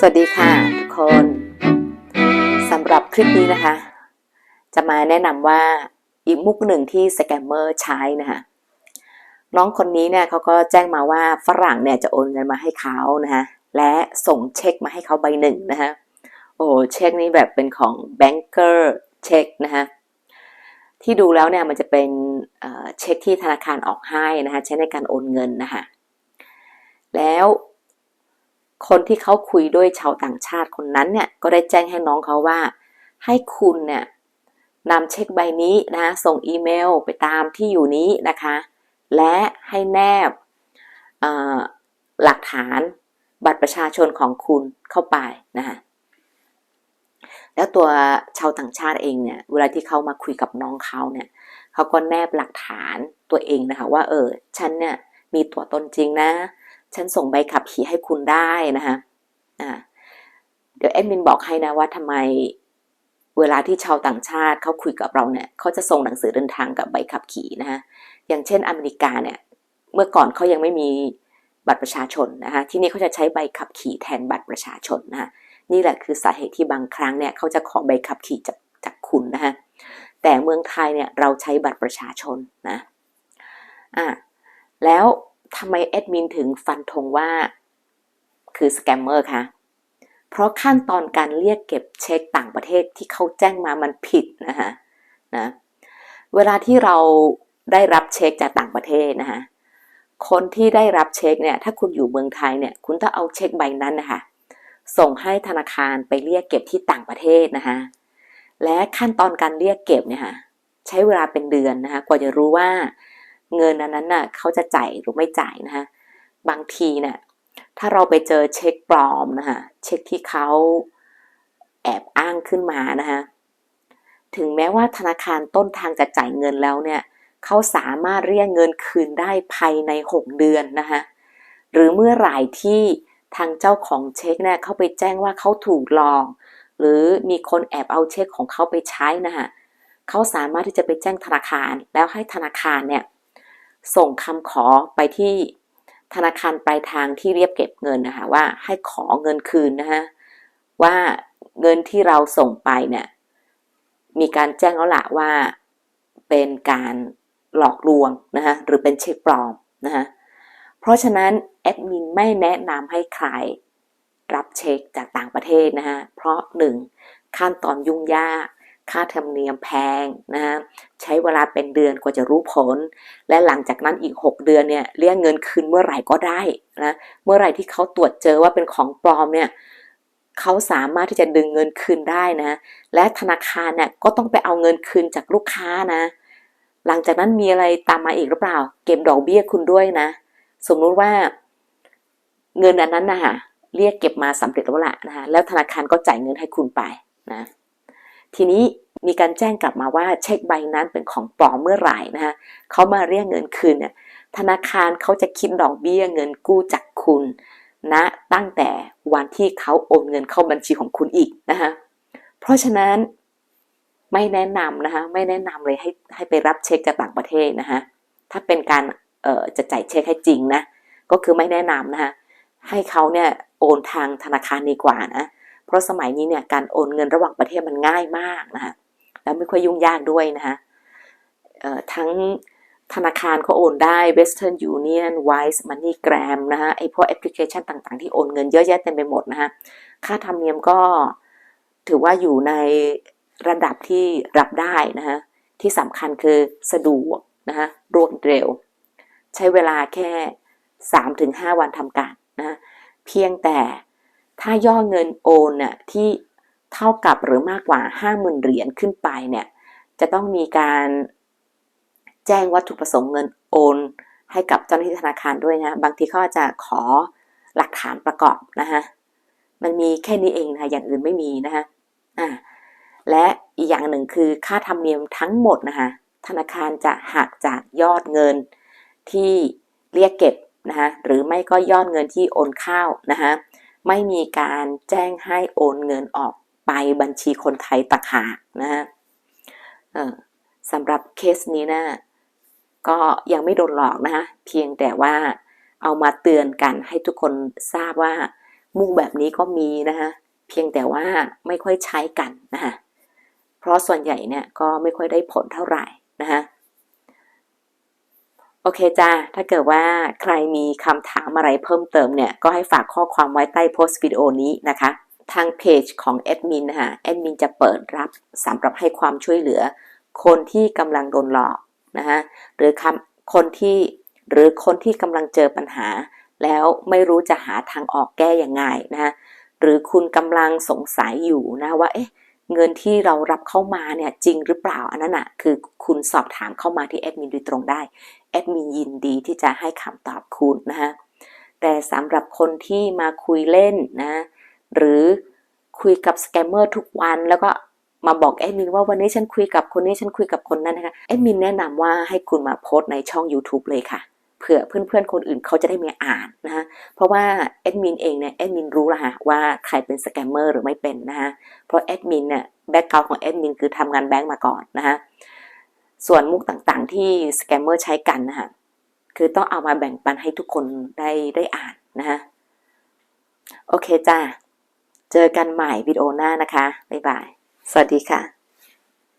สวัสดีค่ะทุกคนสำหรับคลิปนี้นะคะ จะมาแนะนำว่าอีกมุกหนึ่งที่สแกมเมอร์ใช้นะคะน้องคนนี้เนี่ยเขาก็แจ้งมาว่าฝรั่งเนี่ยจะโอนเงินมาให้เขานะคะและส่งเช็คมาให้เขาใบหนึ่งนะคะโอ้เช็คนี้แบบเป็นของแบงเกอร์เช็คนะคะที่ดูแล้วเนี่ยมันจะเป็นเอ่อเช็คที่ธนาคารออกให้นะคะใช้ในการโอนเงินนะคะแล้ว คนที่เขาคุยด้วยชาวต่างชาติคนนั้นเนี่ยก็ได้แจ้งให้น้องเขาว่า ให้คุณเนี่ยนำเช็คใบนี้นะส่งอีเมลไปตามที่อยู่นี้นะคะ และให้แนบหลักฐานบัตรประชาชนของคุณเข้าไปนะคะแล้วตัวชาวต่างชาติเองเนี่ยเวลาที่เขามาคุยกับน้องเขาเนี่ยเขาก็แนบหลักฐานตัวเองนะคะว่าเออฉันเนี่ยมีตัวตนจริงนะ ฉันส่งใบขับขี่ให้คุณได้นะคะอ่าเดี๋ยวแอดมินบอกให้นะว่าทำไมเวลาที่ชาวต่างชาติเขาคุยกับเราเนี่ยเขาจะส่งหนังสือเดินทางกับใบขับขี่นะคะอย่างเช่นอเมริกาเนี่ยเมื่อก่อนเขายังไม่มีบัตรประชาชนนะคะที่นี่เขาจะใช้ใบขับขี่แทนบัตรประชาชนนะคะนี่แหละคือสาเหตุที่บางครั้งเนี่ยเขาจะขอใบขับขี่จากจากคุณนะคะแต่เมืองไทยเนี่ยเราใช้บัตรประชาชนนะอ่าแล้ว ทำไมแอดมินถึงฟันธงว่า คือสแกมเมอร์คะเพราะขั้นตอนการเรียกเก็บเช็คต่างประเทศที่เขาแจ้งมามันผิดนะคะนะเวลาที่เราได้รับเช็คจากต่างประเทศนะคะคนที่ได้รับเช็คเนี่ยถ้าคุณอยู่เมืองไทยเนี่ยคุณต้องเอาเช็คใบนั้นนะคะส่งให้ธนาคารไปเรียกเก็บที่ต่างประเทศนะคะและขั้นตอนการเรียกเก็บเนี่ยค่ะใช้เวลาเป็นเดือนนะคะกว่าจะรู้ว่า เงินอันนั้นน่ะเขาจะจ่ายหรือไม่จ่ายนะคะบางทีเนี่ยถ้าเราไปเจอเช็คปลอมนะคะเช็คที่เขาแอบอ้างขึ้นมานะคะถึงแม้ว่าธนาคารต้นทางจะจ่ายเงินแล้วเนี่ยเขาสามารถเรียกเงินคืนได้ภายใน 6 เดือนนะคะหรือเมื่อไหร่ที่ทางเจ้าของเช็คเนี่ยเขาไปแจ้งว่าเขาถูกหลอก หรือมีคนแอบเอาเช็คของเขาไปใช้นะคะเขาสามารถที่จะไปแจ้งธนาคารแล้วให้ธนาคารเนี่ย ส่งคำขอไปที่ธนาคารปลายทางที่เรียบเก็บเงินนะคะว่าให้ขอเงินคืนนะคะว่าเงินที่เราส่งไปเนี่ยมีการแจ้งแล้วละว่าเป็นการหลอกลวงนะคะหรือเป็นเช็คปลอมนะคะเพราะฉะนั้นแอดมินไม่แนะนำให้ใครรับเช็คจากต่างประเทศนะคะเพราะหนึ่งขั้นตอนยุ่งยาก ค่าธรรมเนียมแพงนะฮะใช้เวลาเป็นเดือนกว่าจะรู้ผล และหลังจากนั้นอีก 6 เดือนเนี่ยเรียกเงินคืนเมื่อไหร่ก็ได้นะเมื่อไหร่ที่เขาตรวจเจอว่าเป็นของปลอมเนี่ยเขาสามารถที่จะดึงเงินคืนได้นะ และธนาคารเนี่ยก็ต้องไปเอาเงินคืนจากลูกค้านะ หลังจากนั้นมีอะไรตามมาอีกหรือเปล่า เก็บดอกเบี้ยคุณด้วยนะ สมมุติว่า เงินอันนั้นนะคะเรียกเก็บมาสำเร็จแล้วละนะคะแล้วธนาคารก็จ่ายเงินให้คุณไปนะ ทีนี้มีการแจ้งกลับมาว่าเช็คใบนั้นเป็นของปลอมเมื่อไหร่นะคะเขามาเรียกเงินคืนเนี่ยธนาคารเขาจะคิดดอกเบี้ยเงินกู้จากคุณณนะตั้งแต่วันที่เขาโอนเงินเข้าบัญชีของคุณอีกนะคะเพราะฉะนั้นไม่แนะนำนะคะไม่แนะนำเลยให้ให้ไปรับเช็คจากต่างประเทศนะคะถ้าเป็นการเอ่อจะจ่ายเช็คให้จริงนะก็คือไม่แนะนำนะคะให้เขาเนี่ยโอนทางธนาคารดีกว่านะ เพราะสมัยนี้เนี่ยการโอนเงินระหว่างประเทศมันง่ายมากนะคะแล้วไม่ค่อยยุ่งยากด้วยนะคะทั้งธนาคารก็โอนได้ Western Union Wise MoneyGram นะคะไอพวกแอปพลิเคชันต่างๆ ที่โอนเงินเยอะแยะเต็มไปหมดนะคะค่าธรรมเนียมก็ถือว่าอยู่ในระดับที่รับได้นะคะที่สำคัญคือสะดวกนะคะรวดเร็ว ใช้เวลาแค่ 3-5 วันทำการนะเพียงแต่ ถ้าย่อเงินโอนน่ะที่เท่ากับหรือมากกว่า 50,000เหรียญขึ้นไปเนี่ยจะต้องมีการแจ้งวัตถุประสงค์เงินโอน ให้กับเจ้าหน้าที่ธนาคารด้วยนะบางทีเขาจะขอหลักฐานประกอบนะคะมันมีแค่นี้เองนะอย่างอื่นไม่มีนะคะอ่าและอีกอย่างหนึ่งคือค่าธรรมเนียมทั้งหมดนะคะธนาคารจะหักจากยอดเงินที่เรียกเก็บนะคะหรือไม่ก็ยอดเงินที่โอนเข้านะคะ ไม่มีการแจ้งให้โอนเงินออกไปบัญชีคนไทยต่างหากนะฮะสำหรับเคสนี้นะก็ยังไม่โดนหลอกนะคะเพียงแต่ว่าเอามาเตือนกันให้ทุกคนทราบว่ามุกแบบนี้ก็มีนะคะเพียงแต่ว่าไม่ค่อยใช้กันนะคะเพราะส่วนใหญ่เนี่ยก็ไม่ค่อยได้ผลเท่าไหร่นะคะ โอเคจ้า ถ้าเกิดว่าใครมีคำถามอะไรเพิ่มเติมเนี่ย ก็ให้ฝากข้อความไว้ใต้โพสต์วิดีโอนี้นะคะ ทางเพจของแอดมินนะคะแอดมินจะเปิดรับสำหรับให้ความช่วยเหลือ คนที่กำลังโดนหลอกนะคะหรือคำคนที่หรือคนที่กำลังเจอปัญหา แล้วไม่รู้จะหาทางออกแก้อยังไงนะคะหรือคุณกำลังสงสัยอยู่นะว่าเอ๊ะเงินที่เรารับเข้ามาเนี่ยจริงหรือเปล่าอันนั้นอะคือคุณสอบถามเข้ามาที่แอดมินโดยตรงได้ แอดมินยินดีที่จะให้คำตอบคุณนะคะแต่สำหรับคนที่มาคุยเล่นนะหรือคุยกับสแกมเมอร์ทุกวันแล้วก็มาบอกแอดมินว่าวันนี้ฉันคุยกับคนนี้ฉันคุยกับคนนั้นนะคะแอดมินแนะนำว่าให้คุณมาโพสต์ในช่อง YouTube เลยค่ะเผื่อเพื่อนๆ คนอื่นเขาจะได้มีอ่านนะคะเพราะว่าแอดมินเองเนี่ยแอดมินรู้ละฮะว่าใครเป็นสแกมเมอร์หรือไม่เป็นนะคะเพราะแอดมินเนี่ยแบ็กกราวของแอดมินคือทำงานแบงก์มาก่อนนะคะ ส่วนมุกต่างๆ ที่สแกมเมอร์ใช้กันนะคะคือต้องเอามาแบ่งปันให้ทุกคนได้ได้อ่านนะคะโอเคจ้า เจอกันใหม่วิดีโอหน้านะคะ บ๊ายบาย สวัสดีค่ะ